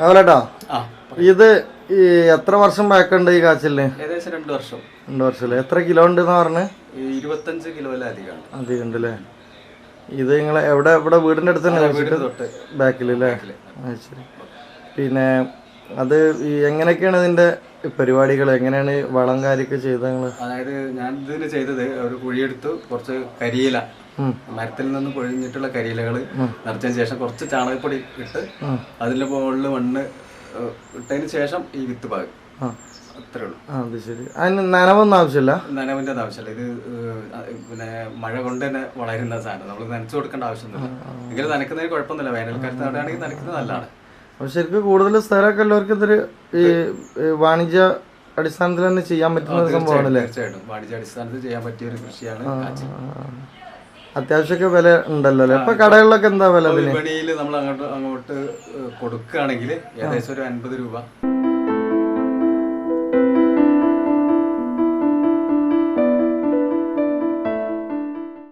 അവലേട്ടാ ആ ഇത് ഈ എത്ര വർഷം ബാക്കുണ്ട് ഈ കാച്ചിൽ ഏകദേശം രണ്ട് വർഷം. രണ്ട് വർഷം എത്ര കിലോ ഉണ്ട് എന്ന് പറഞ്ഞ് ഇരുപത്തഞ്ച് കിലോ അധികം ഉണ്ട് അല്ലേ ഇത് നിങ്ങൾ എവിടെ ഇവിടെ വീടിന്റെ അടുത്ത് തന്നെ ബാക്കിലല്ലേ തൊട്ട് ബാക്കിൽ അല്ലേ? ശരി. പിന്നെ അത് എങ്ങനെയൊക്കെയാണ് ഇതിന്റെ പരിപാടികൾ? എങ്ങനെയാണ് വളം കാര്യൊക്കെ ചെയ്തത് അതായത് ഞാൻ ഇതിന് ചെയ്തത് ഒരു കുഴിയെടുത്ത് കുറച്ച് കരിയില. മരത്തിൽ നിന്ന് പൊഴിഞ്ഞിട്ടുള്ള കരിയിലകൾ നിറച്ചതിന് ശേഷം കുറച്ച് ചാണകപ്പൊടി ഇട്ട് അതിന്റെ മുകളിൽ മണ്ണ് ഇട്ടതിന് ശേഷം ഈ വിത്ത് പാകും. അത്രേ ഉള്ളൂ. ആ, അത് ശരി. അതിന് നനവൊന്നും ആവശ്യമില്ല? നനവിന്റെ ആവശ്യമില്ല. ഇത് പിന്നെ മഴ കൊണ്ട് തന്നെ വളരുന്ന സാധനം. നമ്മൾ നനച്ചു കൊടുക്കേണ്ട ആവശ്യമൊന്നുമില്ല. എങ്കിലും നനക്കുന്നതിന് കുഴപ്പമൊന്നുമില്ല. വേനൽക്കാലത്ത് നടുകയാണെങ്കിൽ നനക്കുന്നത് നല്ലതാണ്. ശരിക്കും കൂടുതൽ സ്ഥലമൊക്കെ എല്ലാവർക്കും ഇതൊരു ഈ വാണിജ്യ അടിസ്ഥാനത്തിൽ തന്നെ ചെയ്യാൻ പറ്റുന്ന തീർച്ചയായിട്ടും. വാണിജ്യ അടിസ്ഥാനത്തിൽ ചെയ്യാൻ പറ്റിയ ഒരു കൃഷിയാണ് അത്യാവശ്യമൊക്കെ വില ഉണ്ടല്ലോ അല്ലേ? ഇപ്പൊ കടകളിലൊക്കെ എന്താ വില വിപണിയിൽ നമ്മൾ അങ്ങോട്ട് അങ്ങോട്ട് കൊടുക്കുകയാണെങ്കിൽ ഏകദേശം ഒരു അൻപത് രൂപ.